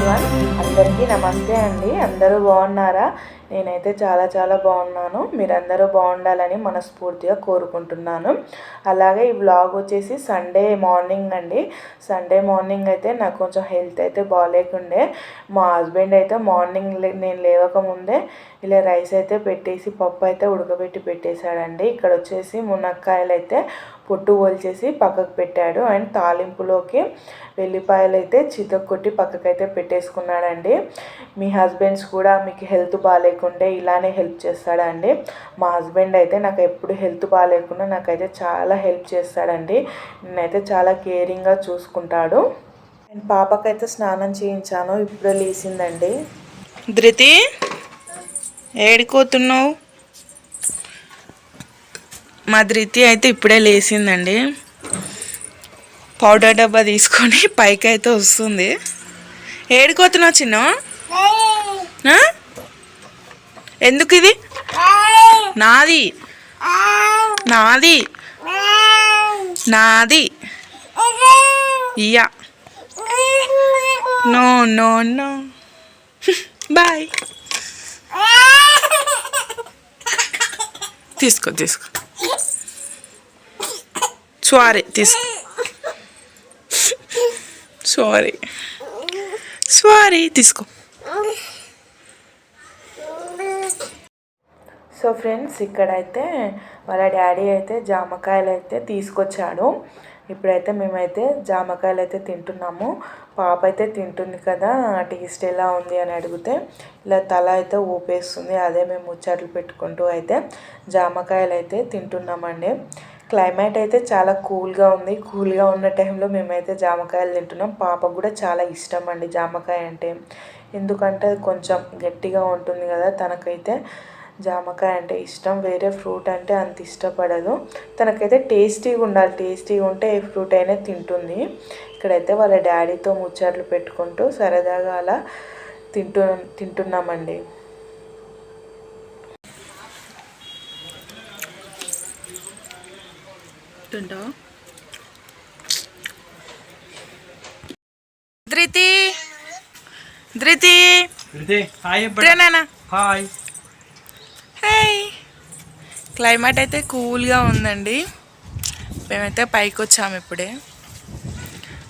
Everyone అందరికీ నమస్తే అండి. అందరూ బాగున్నారా? నేనైతే చాలా చాలా బాగున్నాను. మీరందరూ బాగుండాలని మనస్ఫూర్తిగా కోరుకుంటున్నాను. అలాగే ఈ వ్లాగ్ వచ్చేసి సండే మార్నింగ్ అండి. సండే మార్నింగ్ అయితే నాకు కొంచెం హెల్త్ అయితే బాగాలేకుండే. మా హస్బెండ్ అయితే మార్నింగ్ లే- నేను లేవకముందే ఇలా రైస్ అయితే పెట్టేసి పప్పు అయితే ఉడకబెట్టి పెట్టేశాడండి. ఇక్కడ వచ్చేసి మునక్కాయలు అయితే పొట్టు పోల్చేసి పక్కకు పెట్టాడు. అండ్ తాలింపులోకి వెల్లిపాయలు అయితే చితక్కొట్టి పక్కకైతే పెట్టేసుకున్నాడండి. మీ హస్బెండ్స్ కూడా మీకు హెల్త్ బాగాలేకుంటే ఇలానే హెల్ప్ చేస్తాడండి. మా హస్బెండ్ అయితే నాకు ఎప్పుడు హెల్త్ బాగాలేకుండా నాకైతే చాలా హెల్ప్ చేస్తాడండి. నేనైతే చాలా కేరింగ్గా చూసుకుంటాడు. అండ్ పాపకైతే స్నానం చేయించాను. ఇప్పుడే లేచిందండి. ధృతి? ఏడిపోతున్నావు? మా ధృతి అయితే ఇప్పుడే లేచిందండి. పౌడర్ డబ్బా తీసుకొని పైకి అయితే వస్తుంది. ఏడుకోతున్నావు చిన్న? ఎందుకు ఇది నాది. నాది. నాది. ఇయా నో నో నో. బాయ్. తీసుకో తీసుకో. సారీ తీసుకో. సారీ సారీ తీసుకో. సో ఫ్రెండ్స్ ఇక్కడైతే వాళ్ళ డాడీ అయితే జామకాయలు అయితే తీసుకొచ్చాడు. ఇప్పుడైతే మేమైతే జామకాయలు అయితే తింటున్నాము. పాప అయితే తింటుంది కదా టేస్ట్ ఎలా ఉంది అని అడిగితే ఇలా తల అయితే ఊపేస్తుంది. అదే మేము ముచ్చట్లు పెట్టుకుంటూ అయితే జామకాయలు అయితే తింటున్నామండి. క్లైమేట్ అయితే చాలా కూల్గా ఉంది. కూల్గా ఉన్న టైంలో మేమైతే జామకాయలు తింటున్నాం. పాపకు కూడా చాలా ఇష్టం అండి జామకాయ అంటే. ఎందుకంటే అది కొంచెం గట్టిగా ఉంటుంది కదా తనకైతే జామకాయ అంటే ఇష్టం వేరే ఫ్రూట్ అంటే అంత ఇష్టపడదు. తనకైతే టేస్టీగా ఉండాలి టేస్టీగా ఉంటే ఏ ఫ్రూట్ అయినా తింటుంది. ఇక్కడైతే వాళ్ళ డాడీతో ముచ్చట్లు పెట్టుకుంటూ సరదాగా అలా తింటూ తింటున్నామండి. ధృతి! ధృతి! హాయ్ నాన్న హాయ్. హాయ్ క్లైమేట్ అయితే కూల్గా ఉందండి. మేమైతే పైకి వచ్చాము ఇప్పుడే.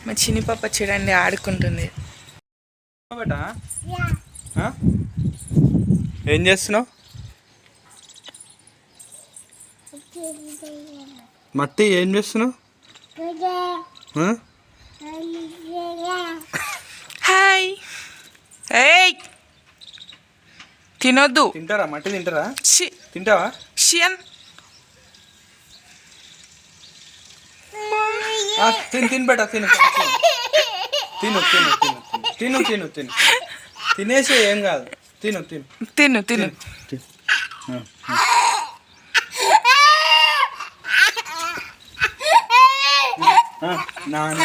మా చిన్ని పాప చూడండి ఆడుకుంటుంది? ఏం చేస్తున్నావు? మట్టి ఏం చేస్తున్నావు? హాయ్ ఏయ్ తినొద్దు. తింటారా? మట్టి తింటారా? షి తింటావా? షియన్ తిని తిని బేట తిను తిను తిను. తిను తిను తిను తినేసి ఏం కాదు. తిను తిను. తిను తిను. నాన్న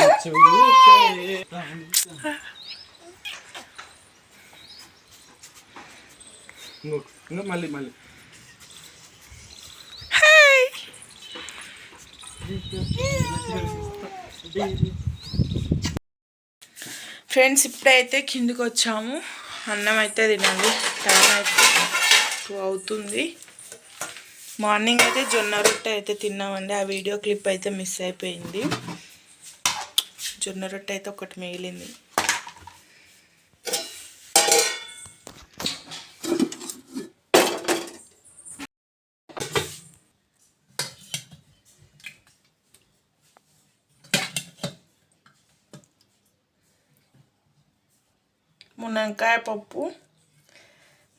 ఇంకా మళ్ళీ మళ్ళీ ఫ్రెండ్స్ ఇప్పుడైతే కిందికి వచ్చాము. అన్నం అయితే తినండి టైం అయితే టూ అవుతుంది. మార్నింగ్ అయితే జొన్న రొట్టె అయితే తిన్నామండి. ఆ వీడియో క్లిప్ అయితే మిస్ అయిపోయింది. జొన్న రొట్టె అయితే ఒకటి మిగిలింది. మునక్కాయ పప్పు.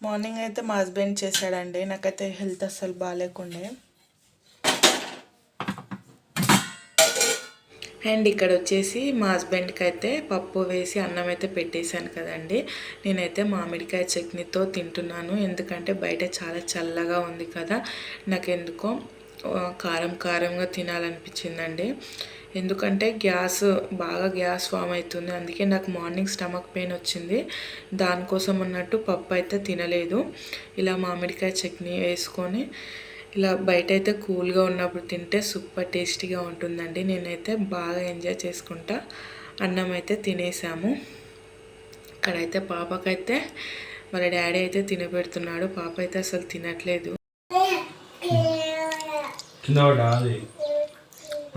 మార్నింగ్ అయితే మా హస్బెండ్ చేశాడండి. నాకైతే హెల్త్ అస్సలు బాగాలేకుండే అండ్ ఇక్కడ వచ్చేసి మా హస్బెండ్కి అయితే పప్పు వేసి అన్నం అయితే పెట్టేశాను కదండి. నేనైతే మామిడికాయ చట్నీతో తింటున్నాను. ఎందుకంటే బయట చాలా చల్లగా ఉంది కదా. నాకు ఎందుకో కారం కారంగా తినాలనిపించిందండి. ఎందుకంటే గ్యాస్ బాగా గ్యాస్ ఫామ్ అవుతుంది అందుకే నాకు మార్నింగ్ స్టమక్ పెయిన్ వచ్చింది. దానికోసం అన్నట్టు పప్పు అయితే తినలేదు. ఇలా మామిడికాయ చట్నీ వేసుకొని ఇలా బయట అయితే కూల్గా ఉన్నప్పుడు తింటే సూపర్ టేస్టీగా ఉంటుందండి. నేనైతే బాగా ఎంజాయ్ చేసుకుంటా. అన్నం అయితే తినేసాము. ఇక్కడైతే పాపకైతే వాళ్ళ డాడీ అయితే తినబెడుతున్నాడు పాప అయితే అసలు తినట్లేదు.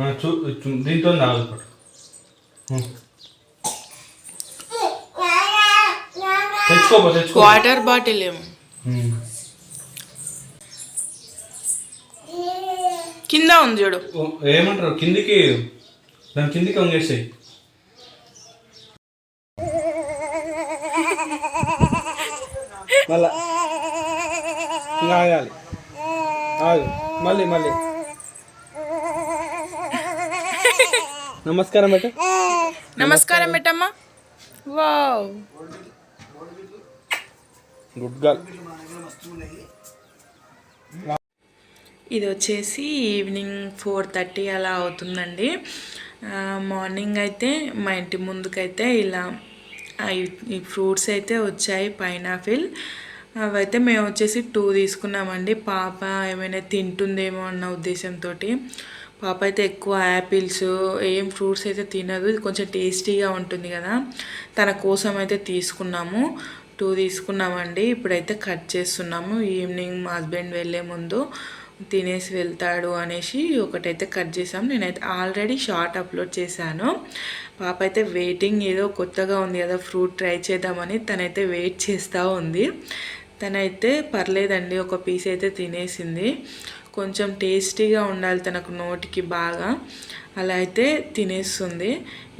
చూ చూ- దీంతో నాలుగు పడు తెచ్చుకోపో తెచ్చుకో వాటర్ బాటిల్ ఏమో. కింద ఉంది చూడు. ఓ, ఏమంటారు? కిందికి దాని కిందికి వంగేసాయి. మళ్ళా. ఇంకా ఆగాలి. ఆగు. మళ్ళీ మళ్ళీ. నమస్కారం బేట నమస్కారం పెట్టమ్మా వావ్. Good girl. ఇది వచ్చేసి ఈవినింగ్ ఫోర్ థర్టీ అలా అవుతుందండి. మార్నింగ్ అయితే మా ఇంటి ముందుకైతే ఇలా ఈ ఫ్రూట్స్ అయితే వచ్చాయి పైనాపిల్. అవైతే మేము వచ్చేసి టూ తీసుకున్నామండి. పాప ఏమైనా తింటుందేమో అన్న ఉద్దేశంతో పాప అయితే ఎక్కువ యాపిల్స్ ఏం ఫ్రూట్స్ అయితే తినదు. కొంచెం టేస్టీగా ఉంటుంది కదా. తన కోసం అయితే తీసుకున్నాము. టూ తీసుకున్నామండి. ఇప్పుడైతే కట్ చేస్తున్నాము. ఈవినింగ్ మా హస్బెండ్ వెళ్ళే ముందు తినేసి వెళ్తాడు అనేసి ఒకటైతే కట్ చేసాం నేనైతే ఆల్రెడీ షార్ట్ అప్లోడ్ చేశాను. పాప అయితే వెయిటింగ్ ఏదో కొత్తగా ఉంది కదా. ఫ్రూట్ ట్రై చేద్దామని తనైతే వెయిట్ చేస్తూ ఉంది. తనైతే పర్లేదండి. ఒక పీస్ అయితే తినేసింది. కొంచెం టేస్టీగా ఉండాలి తనకు నోటికి బాగా. అలా అయితే తినేస్తుంది.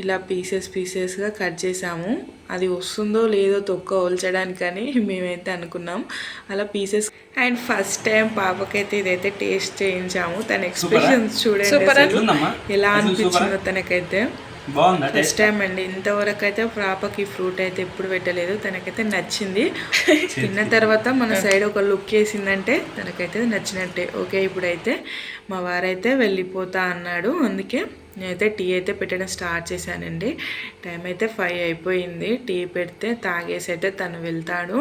ఇలా పీసెస్ పీసెస్గా కట్ చేసాము. అది వస్తుందో లేదో తొక్క ఒల్చడానికని మేమైతే అనుకున్నాం. అలా పీసెస్ అండ్ ఫస్ట్ టైం పాపకైతే ఇదైతే టేస్ట్ చేయించాము. తన ఎక్స్ప్రెషన్స్ చూడండి ఎలా అనిపించిందో తనకైతే. బాగుందా ఫస్ట్ టైం అండి. ఇంతవరకు అయితే పాపకి ఫ్రూట్ అయితే ఎప్పుడు పెట్టలేదు. తనకైతే నచ్చింది. తిన్న తర్వాత మన సైడ్ ఒక లుక్ వేసిందంటే తనకైతే నచ్చినట్టే. ఓకే ఇప్పుడైతే మా వారైతే వెళ్ళిపోతా అన్నాడు. అందుకే నేనైతే టీ అయితే పెట్టడం స్టార్ట్ చేశానండి. టైం అయితే ఫైవ్ అయిపోయింది. టీ పెడితే తాగేసి అయితే తను వెళ్తాడు.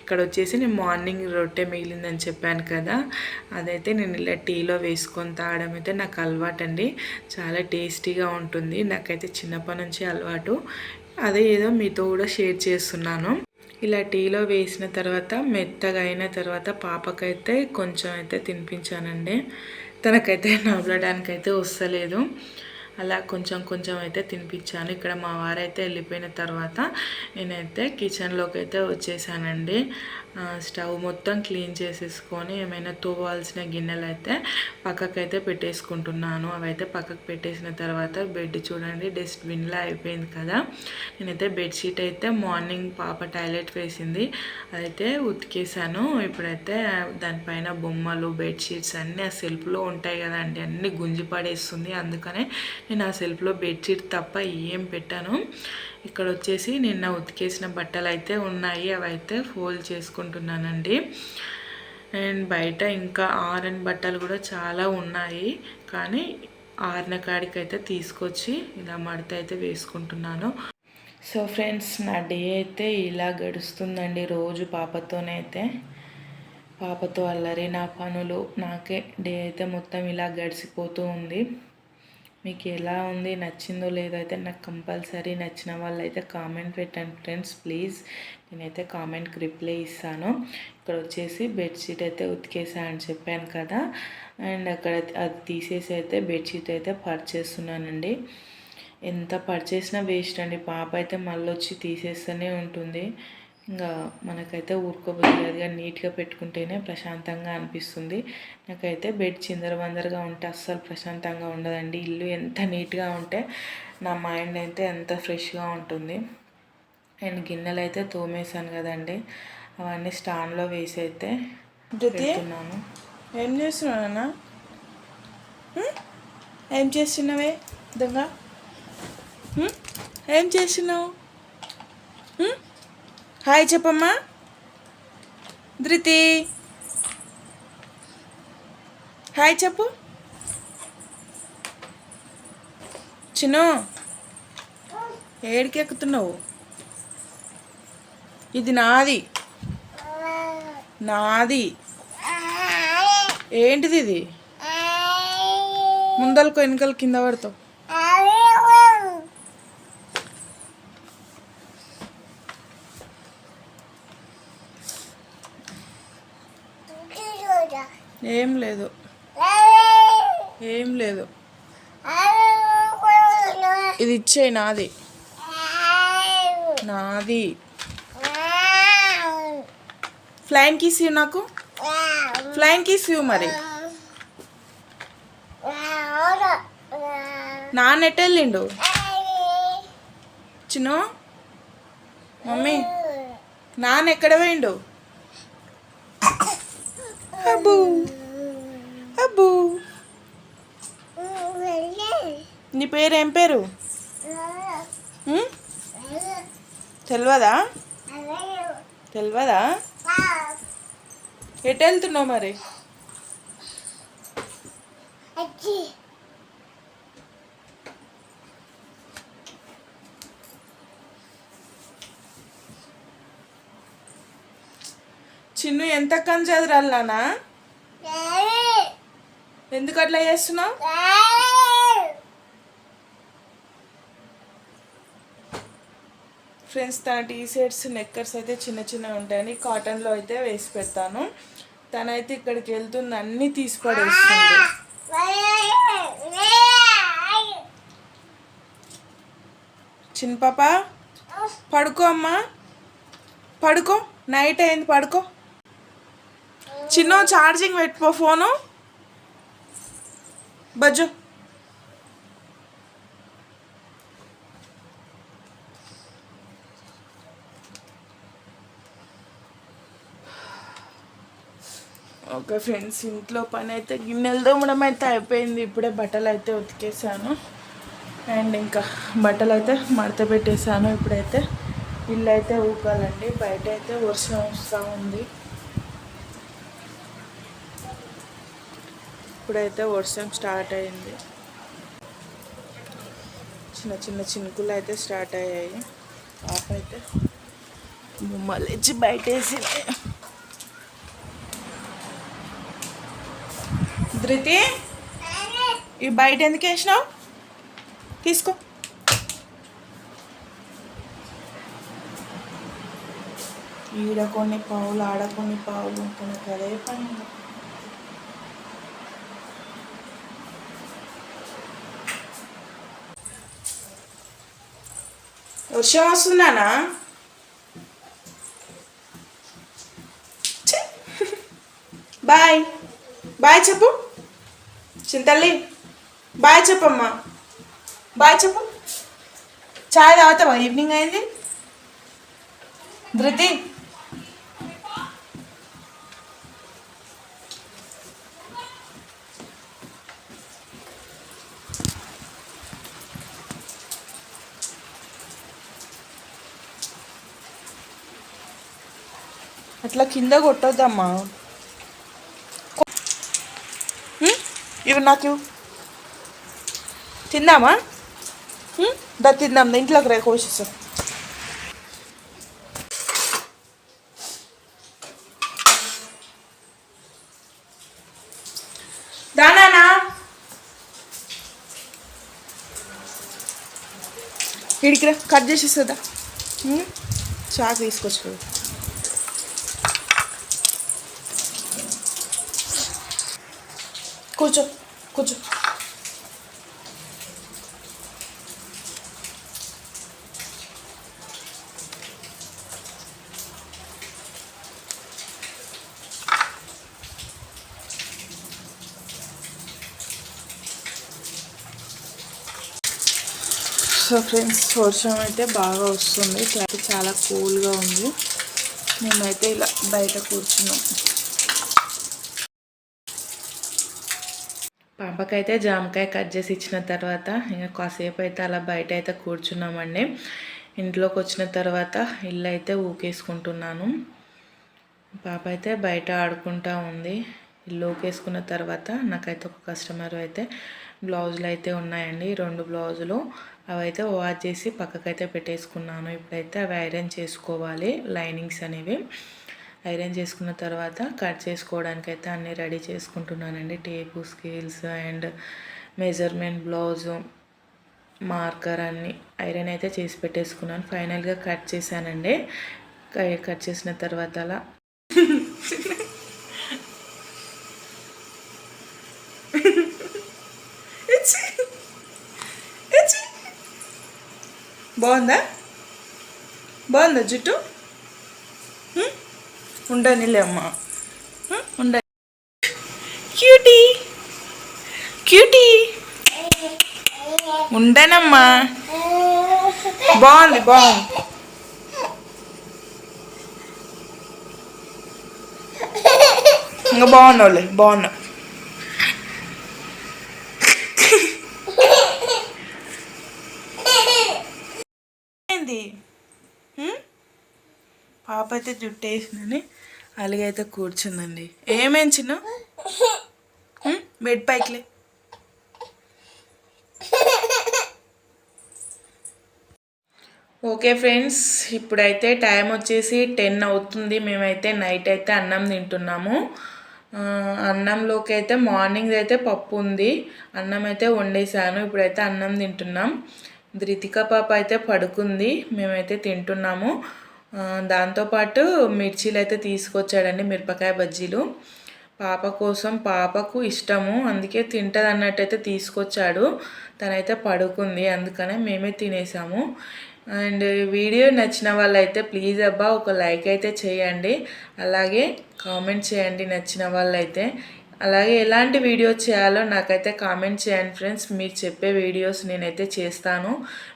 ఇక్కడ వచ్చేసి నేను మార్నింగ్ రొట్టె మిగిలిందని చెప్పాను కదా. అదైతే నేను ఇలా టీలో వేసుకొని తాగడం అయితే నాకు అలవాటు అండి చాలా టేస్టీగా ఉంటుంది. నాకైతే చిన్నప్పటి నుంచి అలవాటు. అదే ఏదో మీతో కూడా షేర్ చేస్తున్నాను. ఇలా టీలో వేసిన తర్వాత మెత్తగా అయిన తర్వాత పాపకైతే కొంచెం అయితే తినిపించానండి. తనకైతే నవ్వడానికైతే వస్తలేదు. అలా కొంచెం కొంచెం అయితే తినిపించాను. ఇక్కడ మా వారైతే వెళ్ళిపోయిన తర్వాత నేనైతే కిచెన్లోకి అయితే వచ్చేసానండి. స్టవ్ మొత్తం క్లీన్ చేసేసుకొని ఏమైనా తోవాల్సిన గిన్నెలు అయితే పక్కకైతే పెట్టేసుకుంటున్నాను. అవైతే పక్కకు పెట్టేసిన తర్వాత బెడ్ చూడండి డస్ట్బిన్లో అయిపోయింది కదా. నేనైతే బెడ్షీట్ అయితే మార్నింగ్ పాప టాయిలెట్ వేసింది. అదైతే ఉతికేసాను. ఇప్పుడైతే దానిపైన బొమ్మలు బెడ్షీట్స్ అన్నీ ఆ సెల్ఫ్లో ఉంటాయి కదండి. అన్నీ గుంజి పడేస్తుంది. అందుకనే నేను ఆ సెల్ఫ్లో బెడ్షీట్ తప్ప ఏం పెట్టాను. ఇక్కడ వచ్చేసి నిన్న ఉతికేసిన బట్టలు అయితే ఉన్నాయి అవి అయితే ఫోల్డ్ చేసుకుంటున్నానండి. అండ్ బయట ఇంకా ఆరన్ బట్టలు కూడా చాలా ఉన్నాయి. కానీ ఆరిన కాడికి అయితే తీసుకొచ్చి ఇలా మడత అయితే వేసుకుంటున్నాను. సో ఫ్రెండ్స్ నా డే అయితే ఇలా గడుస్తుందండి. రోజు పాపతోనైతే పాపతో అల్లరి నా పనులు. నాకే డే అయితే మొత్తం ఇలా గడిచిపోతూ ఉంది. మీకు ఎలా ఉంది నచ్చిందో లేదో అయితే నాకు కంపల్సరీ నచ్చిన వాళ్ళు అయితే కామెంట్ పెట్టండి ఫ్రెండ్స్ ప్లీజ్. నేనైతే కామెంట్కి రిప్లై ఇస్తాను. ఇక్కడ వచ్చేసి బెడ్షీట్ అయితే ఉతికేసా అని చెప్పాను కదా. అండ్ అక్కడ అది తీసేసి అయితే బెడ్షీట్ అయితే పర్చేస్తున్నానండి ఎంత పర్చేసినా వేస్ట్ అండి. పాప అయితే మళ్ళీ వచ్చి తీసేస్తూనే ఉంటుంది. ఇంకా మనకైతే ఊరుకోబోయేదిగా నీట్గా పెట్టుకుంటేనే ప్రశాంతంగా అనిపిస్తుంది. నాకైతే బెడ్ చిందరవందరగా ఉంటే అస్సలు ప్రశాంతంగా ఉండదండి. ఇల్లు ఎంత నీట్గా ఉంటే నా మైండ్ అయితే ఎంత ఫ్రెష్గా ఉంటుంది. అండ్ గిన్నెలు అయితే తోమేశాను కదండి. అవన్నీ స్టాండ్లో వేసి అయితే పెడుతున్నాను. ఏం చేస్తున్నావు ఏం చేస్తున్నావే? దొంగ? ఏం చేస్తున్నావు? హాయ్ చెప్పమ్మా. ధృతి. హాయ్ చెప్పు. చిను ఏడికి ఎక్కుతున్నావు ఇది నాది. నాది. ఏంటిది ఇది? ముందలకు వెనుకల కింద పడతావు. ఏం లేదు. ఏం లేదు. ఇది ఇచ్చేయి నాది. నాది. ఫ్లైన్ కీస్ ఇవ్వు నాకు. ఫ్లైన్ కీస్ ఇవ్వు మరి. నాన్న వెళ్ళిండు? చిన్న మమ్మీ నాన్న ఎక్కడ పోయిండు? అబ్బు అబ్బు నీ పేరు ఏం పేరు? తెలియదా తెలియదా ఎటు వెళ్తున్నావు మరి? చిన్ను ఎంత కని చదరాలి నాన్న? ఎందుకు అట్లా చేస్తున్నావు? ఫ్రెండ్స్ తన టీ షర్ట్స్ నెక్కర్స్ అయితే చిన్న చిన్నగా ఉంటాయని కాటన్లో అయితే వేసి పెడతాను. తనైతే ఇక్కడికి వెళ్తుంది అన్నీ తీసి పడేస్తుంది. చిన్న పాప పడుకో అమ్మా. పడుకో నైట్ అయింది పడుకో. చిన్న ఛార్జింగ్ పెట్టుకో ఫోను. బజ్జు. ఓకే ఫ్రెండ్స్ ఇంట్లో పని అయితే గిన్నెలు తోమడం అయితే అయిపోయింది. ఇప్పుడే బట్టలు అయితే ఉతికేసాను. అండ్ ఇంకా బట్టలు అయితే మడత పెట్టేశాను ఇప్పుడైతే ఇల్లు అయితే ఊకాలండి. బయట అయితే వర్షం వస్తూ ఉంది. ఇప్పుడైతే వర్షం స్టార్ట్ అయింది. చిన్న చిన్న చినుకులు అయితే స్టార్ట్ అయ్యాయి. పాప అయితే ముమ్మలిచ్చి బయట ధృతి ఈ బయట ఎందుకు వేసినావు? తీసుకో. ఈడ కొన్ని పావులు ఆడ కొన్ని పావులు కొన్ని అదే పని. వర్షం వస్తుందానా బాయ్. బాయ్ చెప్పు. చింతల్లి. బాయ్ చెప్పమ్మా. బాయ్ చెప్పు. చాయ్ తాగుతావా? ఈవినింగ్ అయింది. ధృతి అట్లా కింద కొట్టొద్దమ్మా. ఇవి నాకు తిందామా? దా తిందాం దా ఇంట్లోకి రే కోసిస్తాం దానా ఇడికి కట్ చేసేస్తుందా చాకు తీసుకొచ్చు కూర్చో కూర్చో. సో ఫ్రెండ్స్ వర్షం అయితే బాగా వస్తుంది. క్లైమేట్ చాలా కూల్గా ఉంది. మేమైతే ఇలా బయట కూర్చున్నాం. పాపకైతే జామకాయ కట్ చేసి ఇచ్చిన తర్వాత ఇంకా కాసేపు అయితే అలా బయట అయితే కూర్చున్నామండి. ఇంట్లోకి వచ్చిన తర్వాత ఇల్లు అయితే ఊకేసుకుంటున్నాను. పాప అయితే బయట ఆడుకుంటా ఉంది. ఇల్లు ఊకేసుకున్న తర్వాత నాకైతే ఒక కస్టమర్ అయితే బ్లౌజులు అయితే ఉన్నాయండి. రెండు బ్లౌజులు. అవి అయితే వాష్ చేసి పక్కకైతే పెట్టేసుకున్నాను. ఇప్పుడైతే అవి ఐరన్ చేసుకోవాలి. లైనింగ్స్ అనేవి. ఐరన్ చేసుకున్న తర్వాత కట్ చేసుకోవడానికి అయితే అన్నీ రెడీ చేసుకుంటున్నానండి. Tape scales and measurement blouse marker అన్నీ ఐరన్ అయితే చేసి పెట్టేసుకున్నాను. ఫైనల్గా కట్ చేశానండి. కట్ చేసిన తర్వాత అలా. బాగుందా? బాగుందా జుట్టు? ఉండనిలే అమ్మా. హ్మ్? ఉండ. క్యూటీ. క్యూటీ. ఉండనమ్మా. బాగుంది బాగుంది. ఇంకా బాగున్నావులే బాగున్నావు ఏంది? పాప అయితే జుట్టు వేసిందని అలాగైతే కూర్చుందండి. ఏమేం చిన్న? బెడ్ పైకిలే. ఓకే ఫ్రెండ్స్ ఇప్పుడైతే టైం వచ్చేసి టెన్ అవుతుంది. మేమైతే నైట్ అయితే అన్నం తింటున్నాము. అన్నంలోకి అయితే మార్నింగ్ అయితే పప్పు ఉంది. అన్నం అయితే వండేసాను. ఇప్పుడైతే అన్నం తింటున్నాం. ధృతిక పాప అయితే పడుకుంది. మేమైతే తింటున్నాము. దాంతోపాటు మిర్చీలు అయితే తీసుకొచ్చాడండి మిరపకాయ బజ్జీలు. పాప కోసం పాపకు ఇష్టము అందుకే తింటది అన్నట్టయితే తీసుకొచ్చాడు. తనైతే పడుకుంది అందుకనే మేమే తినేసాము. అండ్ వీడియో నచ్చిన వాళ్ళైతే ప్లీజ్ అబ్బా ఒక లైక్ అయితే చేయండి. అలాగే కామెంట్ చేయండి నచ్చిన వాళ్ళైతే. అలాగే ఎలాంటి వీడియో చేయాలో నాకైతే కామెంట్ చేయండి ఫ్రెండ్స్. మీరు చెప్పే వీడియోస్ నేనైతే చేస్తాను.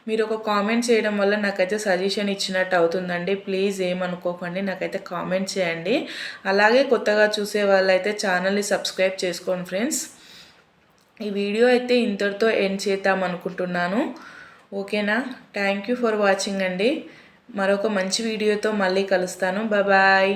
మీరు ఒక కామెంట్ చేయడం వల్ల నాకైతే సజెషన్ ఇచ్చినట్టు అవుతుందండి. ప్లీజ్ ఏమనుకోకండి నాకైతే కామెంట్ చేయండి. అలాగే కొత్తగా చూసే వాళ్ళైతే ఛానల్ని సబ్స్క్రైబ్ చేసుకోండి ఫ్రెండ్స్. ఈ వీడియో అయితే ఇంతటితో ఎండ్ చేద్దాం అనుకుంటున్నాను. ఓకేనా? థ్యాంక్ యూ ఫర్ వాచింగ్ అండి. మరొక మంచి వీడియోతో మళ్ళీ కలుస్తాను. బాయ్